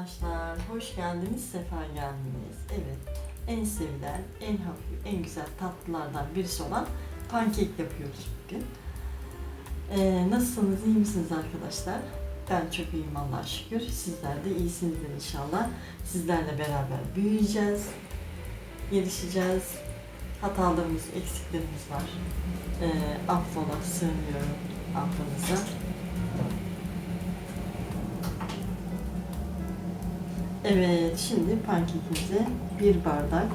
arkadaşlar, hoş geldiniz, sefa geldiniz. Evet, en sevilen, en hafif, en güzel tatlılardan birisi olan pankek yapıyoruz bugün. Ee, nasılsınız, iyi misiniz arkadaşlar? Ben çok iyiyim Allah'a şükür. Sizler de iyisinizdir inşallah. Sizlerle beraber büyüyeceğiz, gelişeceğiz. Hatalarımız, eksiklerimiz var. Ee, affola sığınıyorum affınıza. Evet, şimdi pankekimize bir bardak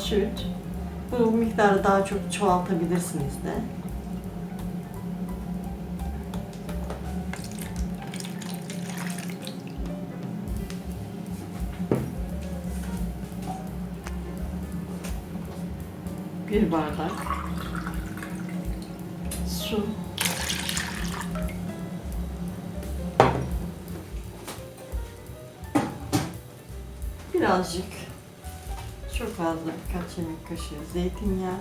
süt. Bu miktarı daha çok çoğaltabilirsiniz de. Bir bardak Birazcık çok fazla birkaç yemek kaşığı zeytinyağı.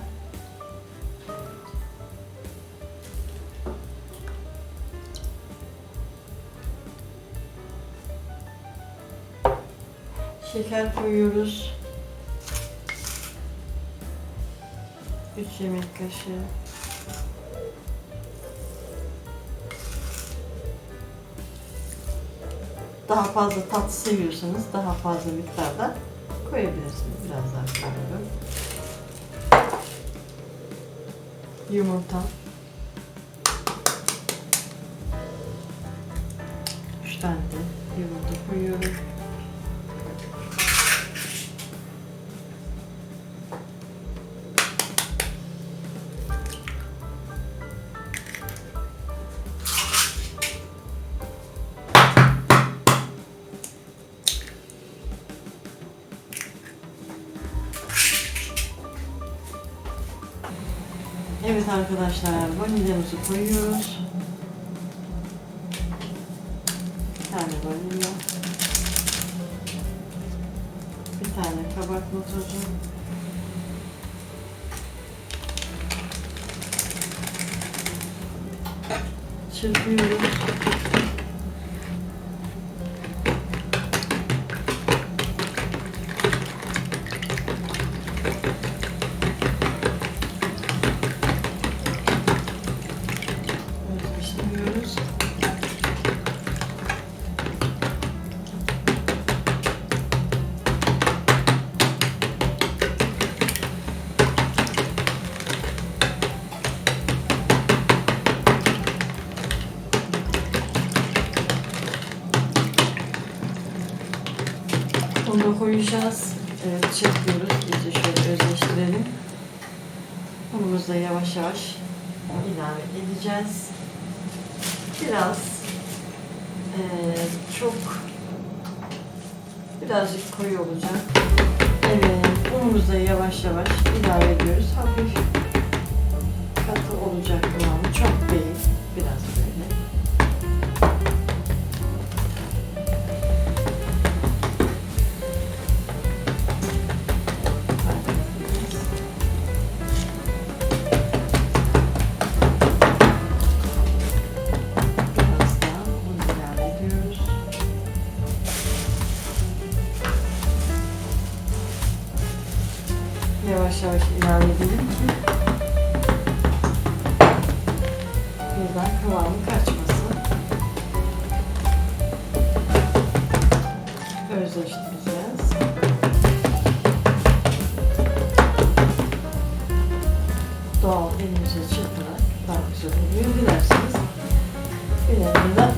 Şeker koyuyoruz. 3 yemek kaşığı. Daha fazla tat seviyorsanız daha fazla miktarda koyabilirsiniz. Biraz daha koyuyorum. Yumurta. 3 tane de yumurta koyuyorum. Evet arkadaşlar vanilyamızı koyuyoruz. Bir tane vanilya. Bir tane kabartma tozu. Çırpıyoruz. Çırpıyoruz. İyice şöyle özleştirelim. Unumuzu da yavaş yavaş ilave edeceğiz. Biraz eee, çok birazcık koyu olacak. Evet, unumuzu da yavaş yavaş ilave ediyoruz. Hafif katı olacak kıvamı. Yavaş yavaş ilave edelim ki birden kıvamı kaçmasın. Özleştireceğiz. Doğal elimize çırparak daha güzel oluyor. Dilerseniz Bilenini de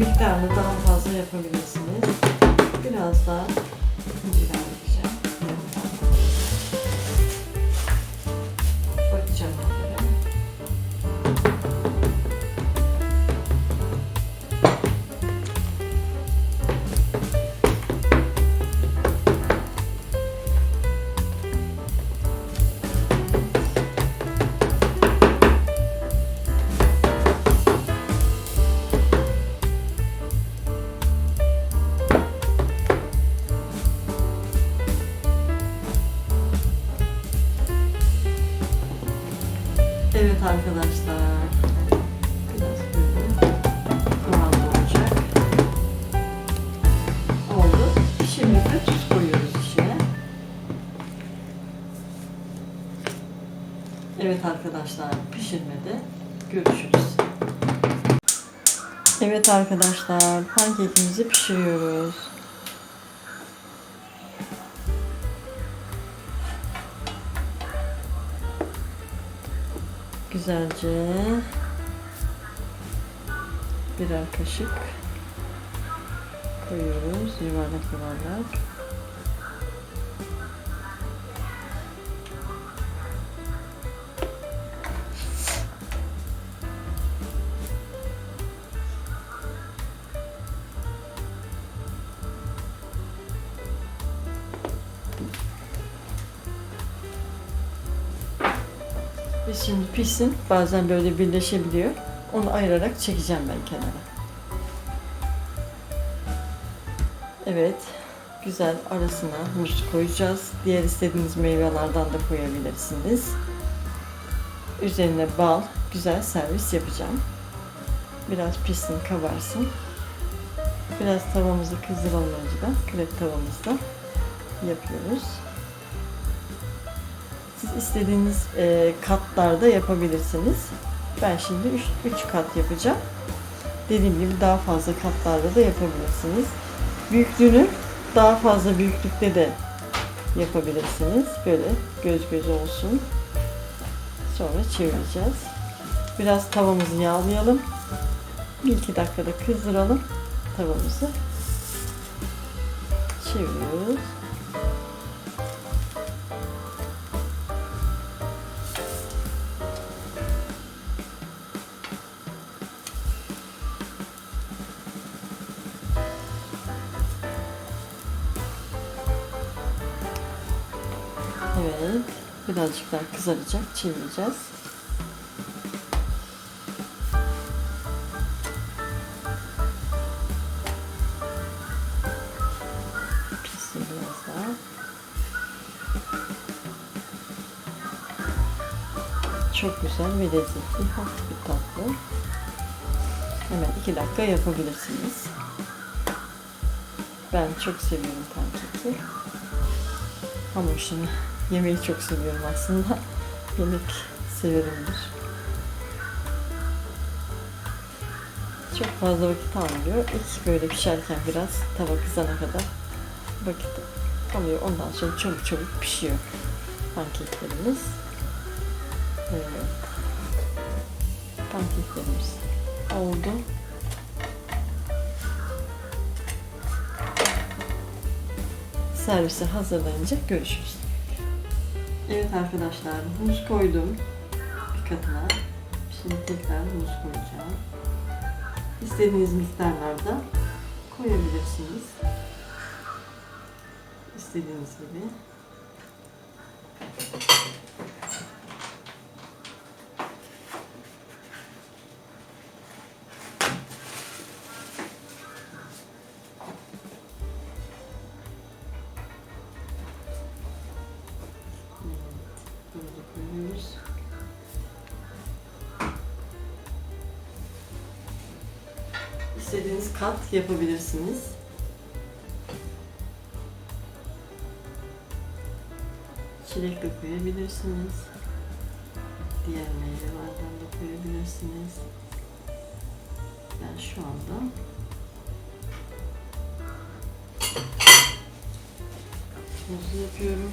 miktarını daha fazla yapabilirsiniz. Biraz daha biraz arkadaşlar. Biraz böyle kıvamlı olacak. Oldu. Şimdi de tuz koyuyoruz içine. Evet arkadaşlar pişirmede görüşürüz. Evet arkadaşlar pankekimizi pişiriyoruz. Güzelce birer kaşık koyuyoruz yuvarlak yuvarlak. Biz şimdi pişsin. Bazen böyle birleşebiliyor. Onu ayırarak çekeceğim ben kenara. Evet. Güzel arasına muz koyacağız. Diğer istediğiniz meyvelerden de koyabilirsiniz. Üzerine bal, güzel servis yapacağım. Biraz pişsin, kabarsın. Biraz tavamızı kızdıralım önceden. Krep tavamızda yapıyoruz. Siz istediğiniz e, katlarda yapabilirsiniz. Ben şimdi 3 kat yapacağım. Dediğim gibi daha fazla katlarda da yapabilirsiniz. Büyüklüğünü daha fazla büyüklükte de yapabilirsiniz. Böyle göz göz olsun. Sonra çevireceğiz. Biraz tavamızı yağlayalım. Bir iki dakikada kızdıralım tavamızı. Çeviriyoruz. Evet. Birazcık daha kızaracak. Çevireceğiz. Pişsin biraz daha. Çok güzel ve lezzetli. Hafif bir tatlı. Hemen iki dakika yapabilirsiniz. Ben çok seviyorum pankeki. Hamur işini yemeği çok seviyorum aslında. Yemek severimdir. Çok fazla vakit almıyor. İlk böyle pişerken biraz tava kızana kadar vakit alıyor. Ondan sonra çabuk çabuk pişiyor pankeklerimiz. Evet. Pankeklerimiz oldu. Servise hazırlayınca görüşürüz. Evet arkadaşlar muz koydum bir katına. Şimdi tekrar muz koyacağım. İstediğiniz miktarlarda koyabilirsiniz. İstediğiniz gibi. İstediğiniz kat yapabilirsiniz. Çilek de koyabilirsiniz. Diğer meyvelerden de koyabilirsiniz. Ben şu anda muzlu yapıyorum.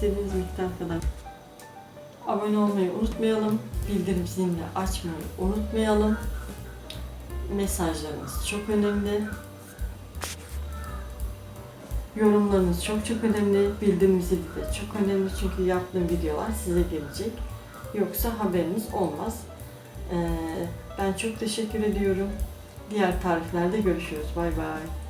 İstediğiniz miktar kadar Abone olmayı unutmayalım. Bildirim zilini açmayı unutmayalım. Mesajlarınız çok önemli. Yorumlarınız çok çok önemli. Bildirim zili de çok önemli çünkü yaptığım videolar size gelecek. Yoksa haberiniz olmaz. Ee, ben çok teşekkür ediyorum. Diğer tariflerde görüşürüz. Bay bay.